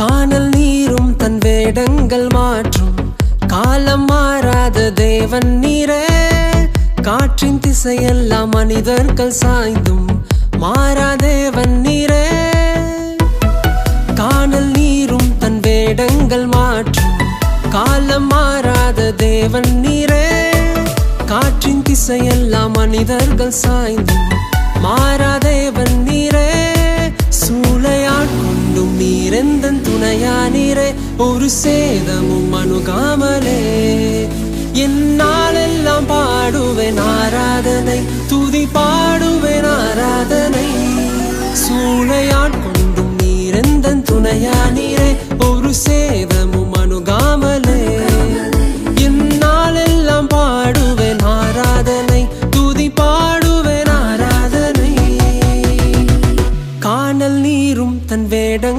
காணல் நீரும் தன் வேடங்கள் மாற்றும். காலம் மாறாத தேவன் நீரே. காற்றின் திசையெல்லாம் மனிதர்கள் சாய்ந்தும் மாறா தேவன் நீரே. காணல் நீரும் தன் வேடங்கள் மாற்றும். காலம் மாறாத தேவன் நீரே. காற்றின் திசையெல்லாம் மனிதர்கள் சாய்ந்தும் மாறா துணையா நீரே ஒரு சேதமும் அணுகாமலே. என்னாலெல்லாம் பாடுவேன் ஆராதனை துதி பாடுவேன் ஆராதனை. சூளையான் கொண்டும் நீரெந்தன் துணையா நீரே ஒரு சேதமும் அணுகாமலே. என்னாலெல்லாம் பாடுவேன் தன் வேடங்கள்